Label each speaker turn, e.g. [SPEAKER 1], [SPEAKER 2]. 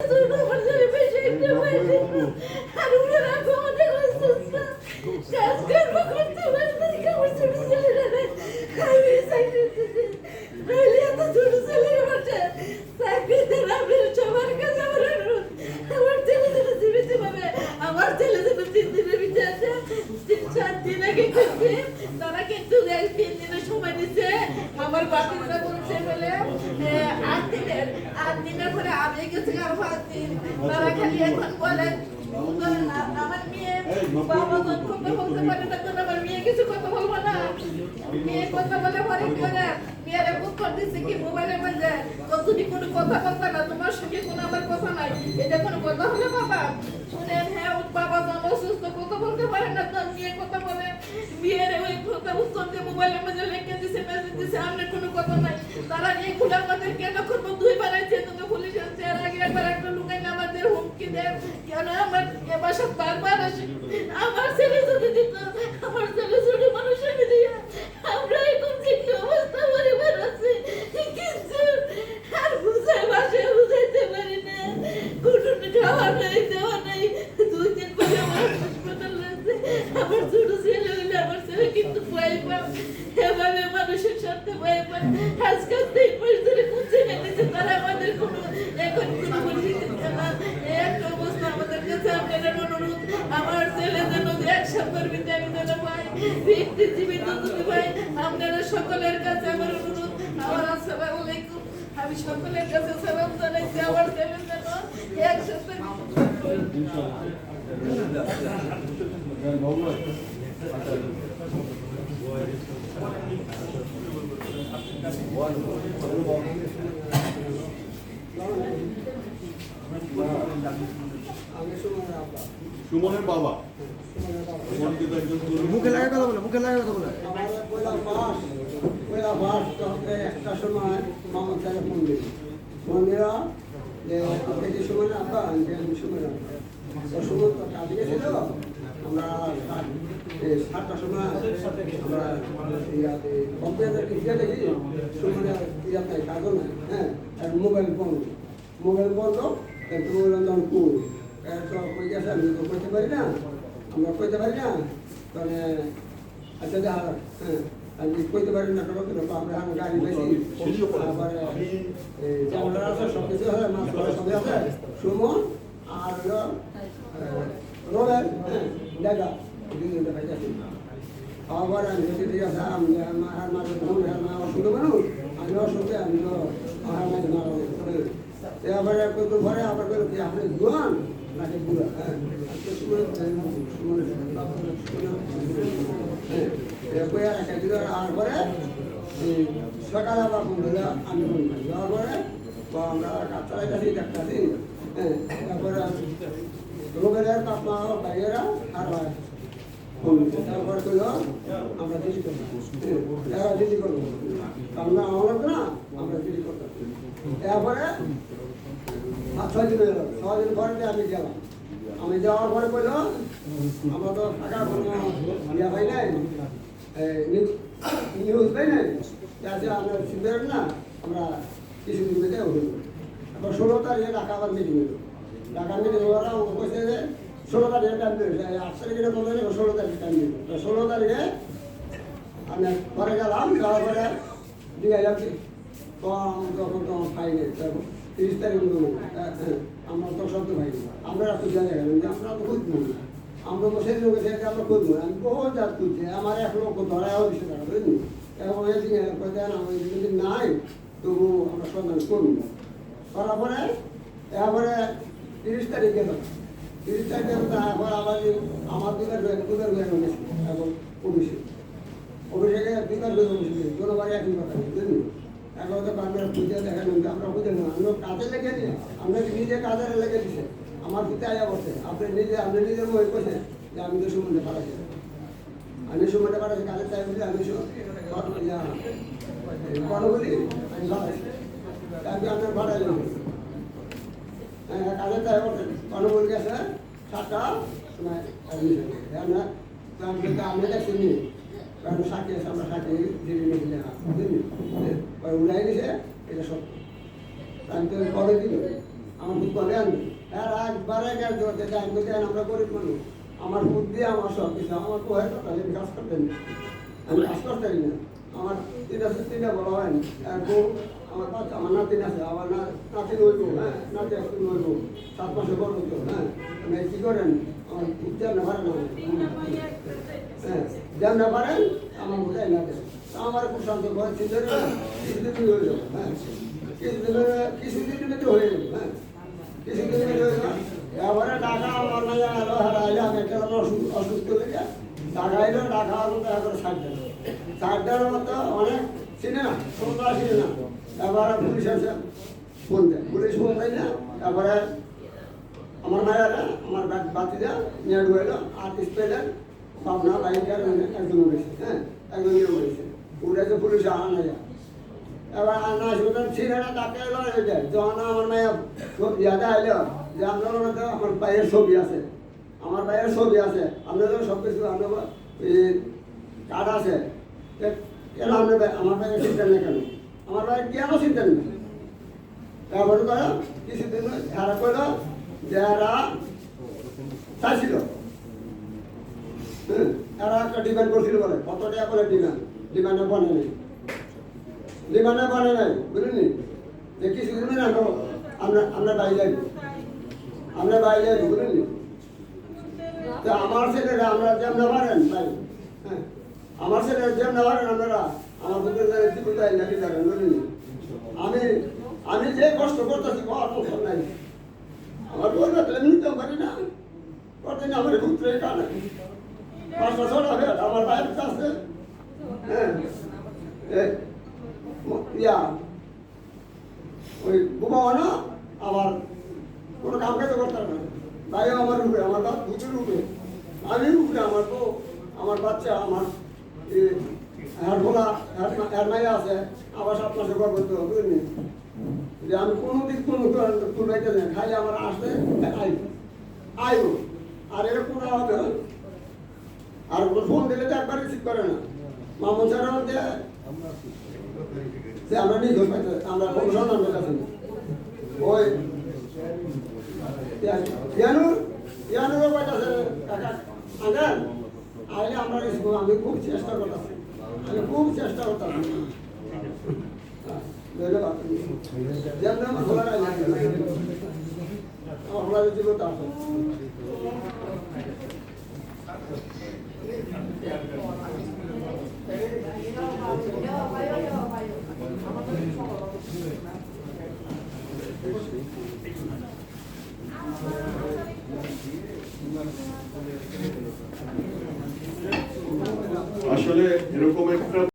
[SPEAKER 1] আমার ছেলে বেশি একটা পাইছে আর ওনারা আমাদের অসুস্থ কাজ কর্ম করতে পারছে না আমার ছোট ছেলেরা আমি চাকরি দিতে নইলে এত ছোট ছেলের বাচ্চা চাকরি দেন আমি সবার কাছে আমার অনুরোধ আমার ছেলে যেন জীবিত পাবে আমার ছেলে যেন তিন দিনের ভিতরে আছে তিন চার দিন আগে করছে তারা কিন্তু এক তিন দিনের সময় দিচ্ছে আমার বাকিটা বলছে বলে এ, আট দিনের দিনের পরে আমি গেছি আরও দিন তারা খালি এখন বলে আমার মেয়ে বলতে পারে তখন আমার মেয়ে কিছু কথা বলব না। মেয়ে কথা বলে পরে কি দিচ্ছে কি মোবাইলের মধ্যে। তো তুমি কোনো কথা বলতে না, তোমার সঙ্গে কোনো আমার কথা নাই। এটা কোনো কথা হলে বাবা, শুনেন হ্যাঁ বাবা যখন অসুস্থ, কথা বলতে পারে না তো মেয়ে কথা বলে। মেয়ের ওই কথা উত্তর মোবাইলের মধ্যে লিখে আপনার কোনো কথা নাই। তারা এগুলো আমাদের কেন করব? দুই ছেলে যদি না আমার ছেলে কিন্তু ভয় পায়। এভাবে মানুষের সাথে ভয় পায়। আজকাল তিন মাস ধরে খুঁজে গেছে তারা আমাদের কোনো এখন কোনো বুঝি দিচ্ছে না এই একটা অবস্থা আমাদের কাছে আপনাদের অনুরোধ আমার ছেলে যেন ভিতরে আমি জীবিত যদি পাই আপনারা সকলের কাছে আমার অনুরোধ আমি সকলের কাছে সালাম জানাইছি, আমার ছেলে যেন এক
[SPEAKER 2] সুমনের বাবা সুমন কিন্তু একজন তরুণ।
[SPEAKER 3] মুখে লাগা কথা বলে, মুখে লাগা কথা বলে।
[SPEAKER 4] একটা সময় মামা তাকে ফোন দিল। ফোন সময় আমি সময় সময় তো কাজে আমরা সাতটার সময় আমরা কম্পিউটার কাগজ নাই হ্যাঁ মোবাইল বন্ধ মোবাইল একটু কুল। তো কই গেছে আমি তো করতে পারি না। আমরা কইতে পারি না তাহলে আচ্ছা যা হ্যাঁ আমি কইতে পারি না কোনো কিন্তু আমরা আমি গাড়ি বেশি তারপরে এই আছে সব কিছু আছে মাছ ধরা সবই আছে সুমন আর হলো হ্যাঁ দেখা দুজন দেখা যাচ্ছে আবার আমি যদি ঠিক আছে আমি আর মাঝে ঘুম আর মা অসুস্থ মানুষ আমি অসুস্থ আমি আর মাঝে মারা আবার কত ঘরে আবার আপনি জোয়ান নাকি বুড়া হ্যাঁ। আর পরে সকালে আবার ফোন দিল আমি ফোন যাওয়ার পরে আমরা কাছাড়াই কাছে দিন হ্যাঁ তারপরে রোগের বাপ মা আর তারপরে কইল আমরা দিদি করব এরা দিদি করব না আমরা দিদি করব তারপরে ছয় দিন ছয় দিন পরে আমি গেলাম। আমি যাওয়ার পরে কইল আমরা তো টাকা কোনো ইয়া পাই নাই। নিউজ পাই নাই। যাতে আমরা শুনতে না আমরা কিছু দিন পেতে উঠে তারপর ষোলো তারিখে ঢাকা আবার মিটিং হলো ঢাকা মিটিং হওয়ার কইছে যে ষোলো তারিখে টাইম দিল আট তারিখে বলে ষোলো তারিখে টাইম দিল তো ষোলো তারিখে আমি ঘরে গেলাম যাওয়ার পরে দিয়ে যাচ্ছি কম তখন তো পাই নাই তারপর তিরিশ তারিখ হ্যাঁ, হ্যাঁ, আমরা তো শব্দ পাই আমরা গেলাম যে আমরা তো খুঁজবো না। আমরা তো সেই লোকের সাথে আমরা খুঁজবো আমি বহু জাত খুঁজছি, আমার এক লোক ধরাও দিচ্ছে টাকা বুঝলি এবং এই দিকে দেন আমার যদি নাই, তবু আমরা সন্ধান করব। করার পরে এরপরে তিরিশ তারিখ তিরিশ তারিখে তারপর আবার আমার দুবার দুবার হয়ে গেছে এবং অফিসে। অফিসে দুবার হয়ে গেছে দুবার একই কথা বুঝলি? এখন খুঁজে দেখেন আমরা খুঁজে না আমরা কাজে লেগে দিই আমরা নিজে কাজে লেগে দিছে আমার পিতা আয়া বসে আপনি নিজে, আপনি নিজের মনে করছে যে আমি তো সুমনে আমি সুমনে পাঠাচ্ছি কাজের টাইম বলি আমি কথা বলি আমি পাঠাচ্ছি আমি আপনার ভাড়াই হ্যাঁ গেছে সাতটা সময় আমরা আমি দেখছি নি কারণ সাথে আমরা সাথে ধীরে লেখা বুঝলি? উড়াই দিছে, এটা সত্য। আমি তো কবে দিল আমার দুধ কবে আনবে আর একবারে গ্যাস ধরতে আমি বলতে আমরা গরিব মানুষ। আমার বুদ্ধি, আমার সব কিছু, আমার কোহের কথা আমি কাজ করতে আমি কাজ করতে না। আমার তিনটা তিনটা বড় হয়নি এক বউ আমার বাচ্চা, আমার নাতিন আছে, আমার না নাতিন হইব হ্যাঁ নাতি একদিন হইব, সাত মাসে বড় হইতো হ্যাঁ। আমি কি করেন, আমার বুদ্ধি না পারে না হ্যাঁ যেমন পারেন আমার বোঝাই না। তা আমার খুব শান্ত ঘর না কিছুদিন হয়ে যাব হ্যাঁ। কিছুদিন কিছুদিন হয়ে যাব হ্যাঁ। কিছুদিন হয়ে যাব। এবারে টাকা আমার নাই আলো হারাইলে আমি একটা অসুস্থ অসুস্থ লেগে টাকা এলো টাকা করে ষাট টাকা ষাট টাকার মতো অনেক চিনে? না। এবারে পুলিশ আছে। ফোন পুলিশ ফোন না। তারপরে আমার মায়েরা, আমার বাতিদা নিয়ে ঢুকাইলো আর স্পেলের পাবনা বাইকের একজন উঠেছে হ্যাঁ? একজন নিয়ে উঠেছে উঠেছে পুলিশ আনা যায় এবার আনা আসবে ছিল না, তাকে এলো এটা যখন আমার মেয়ে ইয়াদে আইলো যে আপনার আমার ভাইয়ের ছবি আছে। আমার ভাইয়ের ছবি আছে। আপনাদের সব কিছু আপনার কার্ড আছে। কেন আপনার ভাই আমার ভাইয়ের চিন্তা নেই কেন? আমার ভাই কেন চিন্তা নেই? তারপরে করে কিছুদিন এরা করল যারা চাইছিল। হ্যাঁ, এরা একটা ডিমান্ড করছিল বলে। কত টাকা বলে ডিমান্ড ডিমান্ডে বনে নেই। ডিমান্ডে বনে নাই বুঝলেন? যে কিছুদিন রাখো আমরা আমরা বাইরে যাইব। আমরা বাইরে যাইব বুঝলেন? তো আমার ছেলেরা আমরা যেমন পারেন ভাই। হ্যাঁ। আমার ছেলেরা যেমন পারেন আপনারা আমার জীবন যাই নাকি যাবেন বুঝলেন আমি আমি যে কষ্ট করতেছি আমার তো ফল নাই। আমার বলবে তাহলে নিতে পারি না। কতদিন আমার পুত্রে কানে পাঁচটা ছটা হয়ে আমার বাইরে আছে। হ্যাঁ। ইয়া, ওই বোমা না? আমার কোনো কাম কাজ করতে না। ভাইও আমার রূপে আমার বাপ ভূতের রূপে আমি রূপে আমার বউ, আমার বাচ্চা, আমার হ্যার ভোলা হ্যার মাইয়া আছে, আবার সাত মাসে গর্ভবতী হবে, বুঝলি? যে আমি কোনো দিক কোনো তুলবাইতে নেই খালি আমার আসবে আইব আইব। আর এরকম না হবে আর ফোন দিলে তো একবার রিসিভ করে না। মামুন স্যারের মধ্যে যে আমরা ধরে পাইতে, আমরা কোনো সন্ধান না। ওই ইয়ানুর ইয়ানুরও পাইতেছে, কাকা, আঙ্কাল? আইলে আমরা রিসিভ আমি খুব চেষ্টা করতাম। আমি খুব চেষ্টা করতাম। ধন্যবাদ। যেমন আমার খোলা আসে
[SPEAKER 2] আসলে এরকম একটা